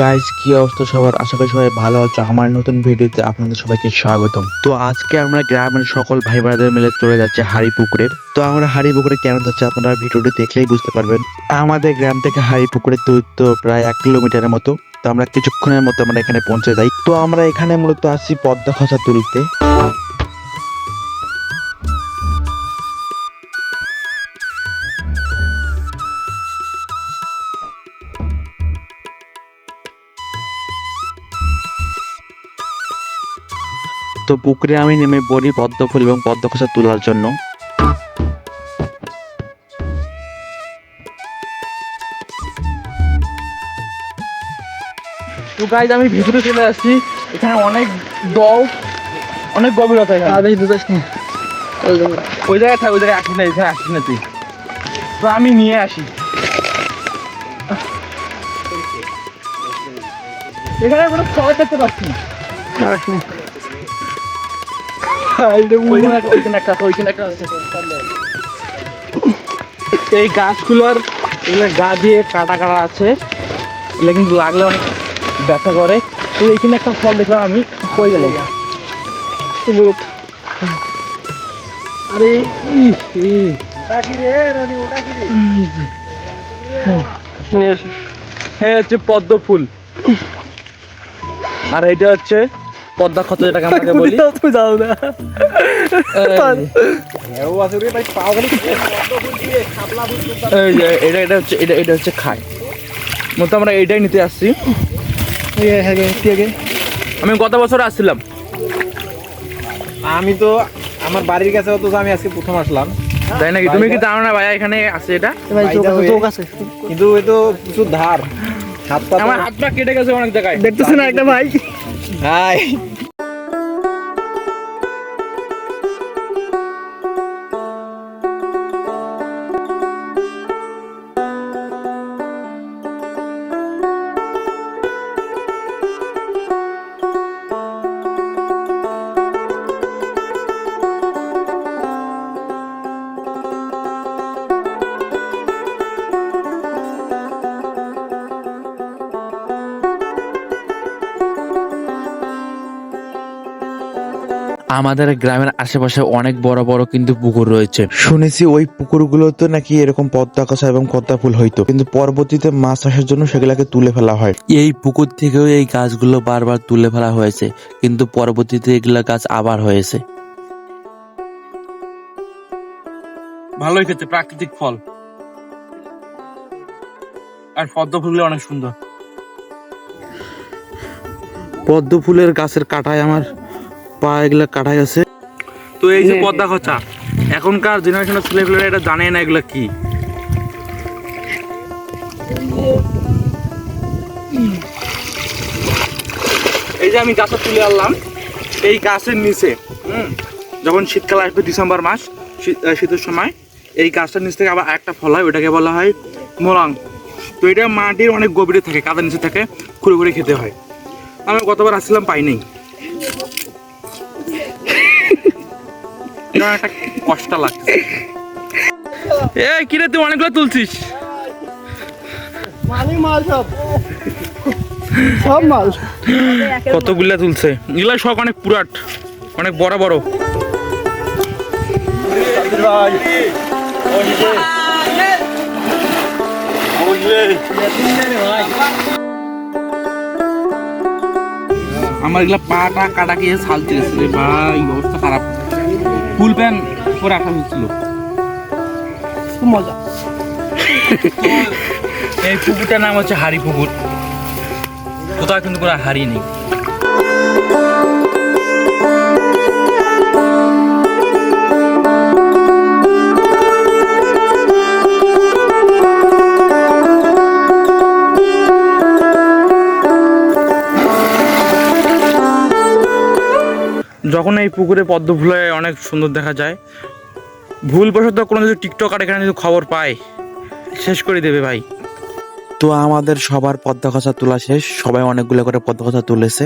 Guys কি অবস্থা সবার? আশা করি সবাই ভালো আছো। আমার নতুন ভিডিওতে আপনাদের সবাইকে স্বাগতম। তো আজকে আমরা গ্রামের সকল ভাই বোনেদের মিলে চলে যাচ্ছে হাড়ি পুকুরের তো আমরা হাড়ি পুকুরে কেন যাচ্ছি আপনারা ভিডিওটি দেখলেই বুঝতে পারবেন। আমাদের গ্রাম থেকে হাড়ি পুকুরের দূরত্ব প্রায় এক কিলোমিটারের মতো। তো আমরা কিছুক্ষণের মতো আমরা এখানে পৌঁছে যাই। তো আমরা এখানে মূলত আসছি পদ্মা খসা তুলতে। তো পুকুরে আমি নেমে পড়ি পদ্ম ফুল এবং পদ্ম খোসা তোলার জন্য। তো গাইজ আমি ভিতরে চলে আসছি। এখানে অনেক দল অনেক গভীরতা এখানে। বেশি দূর যাস ওই জায়গায় থাক ওই জায়গায় আসিস না এখানে আসিস না তুই। তো আমি নিয়ে আসি। এখানে কোনো সবাই দেখতে পাচ্ছি না। এই গাছগুলোর এগুলো গা দিয়ে কাটা কাটা আছে। এগুলো কিন্তু লাগলে অনেক ব্যথা করে। তো এইখানে একটা ফল দেখলাম আমি কই গেল? আরে। হ্যাঁ হচ্ছে পদ্ম ফুল। আর এটা হচ্ছে পদ্মা ক্ষত যেটাকে আমরা বলি। তুই যাও না। এটা এটা হচ্ছে এটা এটা হচ্ছে খাই। মতো আমরা এইটাই নিতে আসছি। আমি গত বছর আসছিলাম। আমি তো আমার বাড়ির কাছে তো আমি আজকে প্রথম আসলাম। তাই নাকি? তুমি কি জানো না ভাইয়া এখানে আছে এটা? কিন্তু এ তো প্রচুর ধার। হাত পা আমার হাত পা কেটে গেছে অনেক জায়গায়। দেখতেছ না একটা ভাই Hi. আমাদের গ্রামের আশেপাশে অনেক বড় বড় কিন্তু পুকুর রয়েছে। শুনেছি ওই পুকুরগুলোতে নাকি এরকম পদ্মা কষা এবং পদ্মা ফুল হইতো। কিন্তু পরবর্তীতে মাছ চাষের জন্য সেগুলোকে তুলে ফেলা হয়। এই পুকুর থেকেও এই গাছগুলো বারবার তুলে ফেলা হয়েছে কিন্তু পরবর্তীতে এগুলা গাছ আবার হয়েছে। ভালোই খেতে প্রাকৃতিক ফল। আর পদ্ম ফুলগুলো অনেক সুন্দর। পদ্ম ফুলের গাছের কাটায় আমার পা এগুলা কাটা গেছে। তো এই যে পদ্মা খচা এখনকার জেনারেশনের ছেলেপেলেরা এটা জানে না এগুলো কি। এই যে আমি গাছটা তুলে আনলাম এই গাছের নিচে হুম যখন শীতকাল আসবে ডিসেম্বর মাস শীত- শীতের সময় এই গাছটার নিচ থেকে আবার একটা ফল হয় ওটাকে বলা হয় মোরাং তো এটা মাটির অনেক গভীরে থাকে কাদার নিচে থাকে খুঁড়ে খুঁড়ে খেতে হয়। আমি গতবার আসছিলাম পাইনি। এটা একটা কষ্ট লাগছে। এ কিরে তুই অনেকগুলো তুলছিস। মালি মাল সব। সব মাল। কতগুলা তুলছে? এগুলা সব অনেক পুরাট অনেক বড় বড়। আমার এগুলা পাটা কাটা গিয়ে ছালতে গেছে রে ভাই অবস্থা খারাপ। ফুল প্যান্ট পরে আসা হচ্ছিল খুব মজা। এই পুকুরটার নাম হচ্ছে হাড়ি পুকুর। কোথাও কিন্তু কোনো হাড়ি নেই। যখন এই পুকুরে পদ্ম ফুলে অনেক সুন্দর দেখা যায়, ভুলবশত কোনো যদি টিকটকার এখানে যদি খবর পায়। শেষ করে দেবে ভাই। তো আমাদের সবার পদ্মা খসা তোলা শেষ, সবাই অনেকগুলো করে পদ্মা খসা তুলেছে।